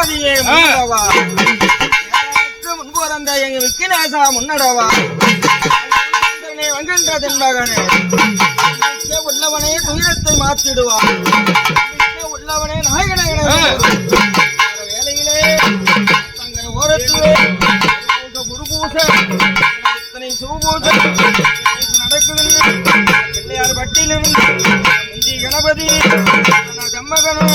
கணபதியே முன்னடவா. எனக்கு முன்பு பிறந்த எங்க விக்கினேசா முன்னடவா. வங்கன்ற தென்பகனே உள்ளவனே துயரத்தை மாற்றிடுவா. உள்ளவனே நாயகனே வேலையிலே தங்கள் ஓரத்திலே குரு பூச இத்தனை சிவபூச நடக்குதுன்னு Pillaiyar பட்டியிலிருந்து Ganapathi கம்மகனும்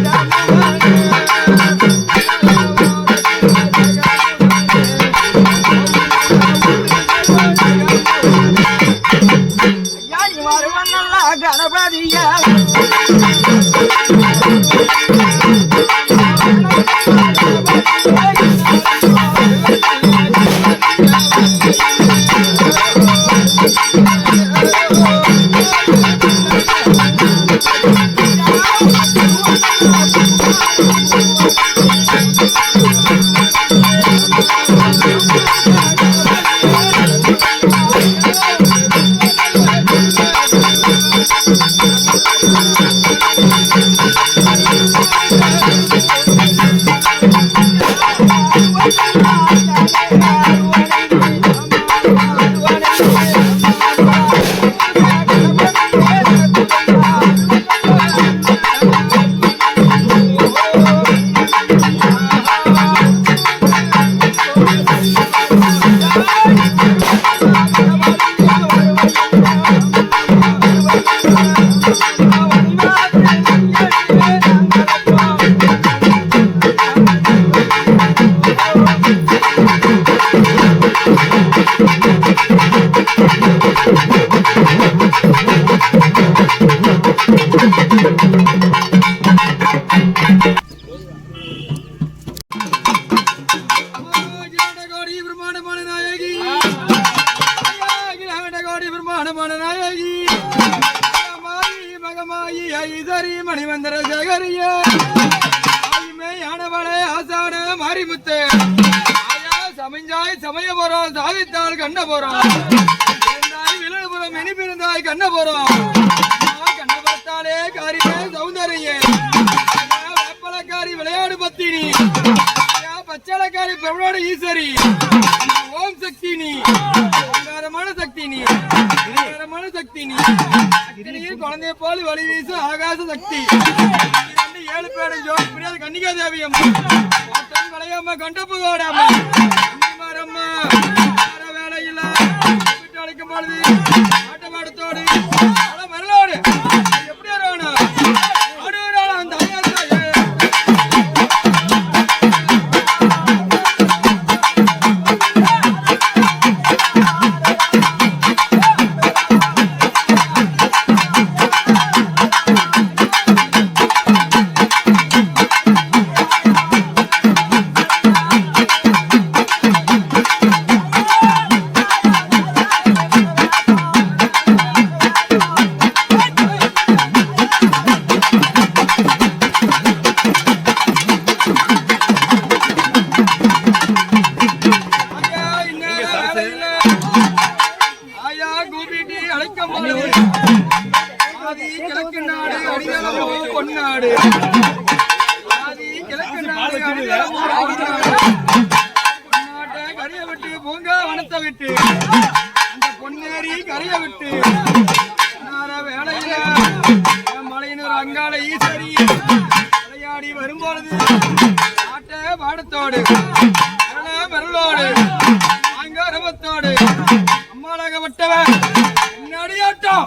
Obrigada. Thank you. ஆடி பிரமாணமான நாயகி மகமாயி ஐதரி மணிவந்தர சேகரிய. ஆனவளே ஆசான மாரிமுத்து. ஆயா சமைஞ்சாய் சமய போறோம் சாதித்தால் கண்ண போறோம் இருந்தாய் விழுப்புரம் இனி பிறந்தாய் கண்ண போறோம் கண்ண பார்த்தாலே காரியே சௌந்தரிய வேப்பலக்காரி விளையாடு பத்தினி. ஐயா, பிரபலோட ஈஸ்வரி. ஓம் சக்தி நீ ஓங்காரமான சக்தி நீ ஓங்காரமான சக்தி நீ அக்னியில் குழந்தைய போல் வழி வீசு ஆகாச சக்தி. நீ ஏழு பேரும் ஜோடி புரியாத கன்னிகா தேவி அம்மா ஒருத்தன் வளையம்மா கண்டபுகோட அம்மா அம்மா வேற அழைக்கும் பொழுது ஆட்டமாடத்தோடு கரைய விட்டு பூங்கா வனத்தை விட்டு அந்த பொன்னேரி கரைய விட்டு வேலையில மலையினர் அங்காள ஈஸ்வரி விளையாடி வரும்பொழுது ஆட்ட பாடத்தோடு மருளோடு அங்காரமத்தோடு அம்மாளாக விட்டவன். முன்னாடி ஆட்டம்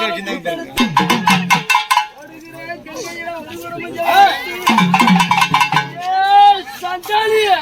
ஆக்சுவலா ஜிந்தாங்க பாருங்க சந்தாலியா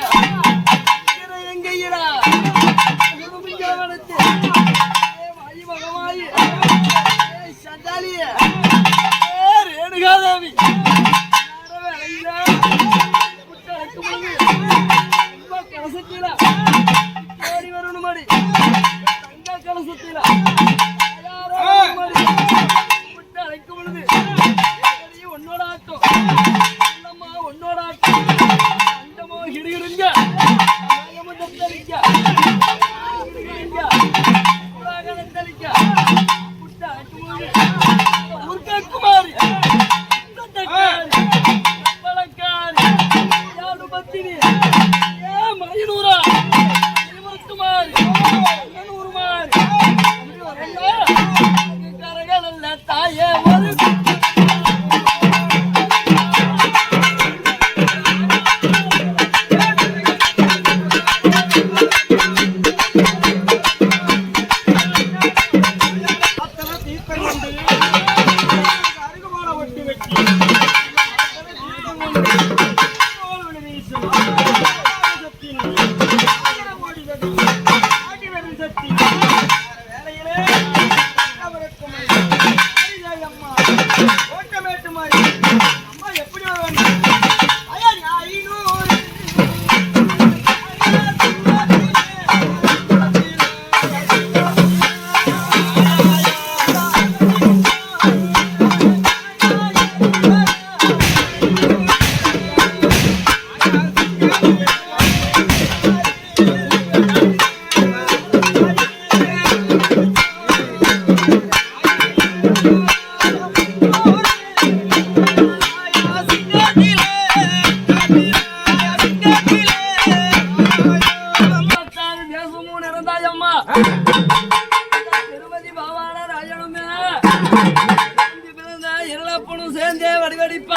வெடிவெடிப்பா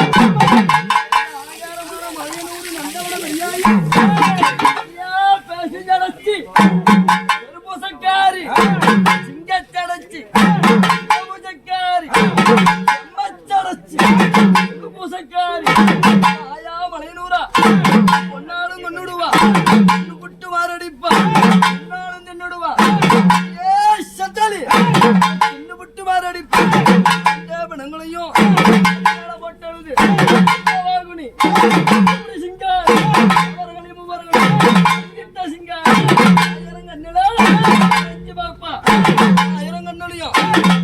பேசி பூசக்காரி சிங்கச்சடைச்சி பூசக்காரி எம்மச்சடைச்சி பூசக்காரி ஆயா மலையனூரா ஒன்னாலும் கொண்டுடுவா ஆயிரம்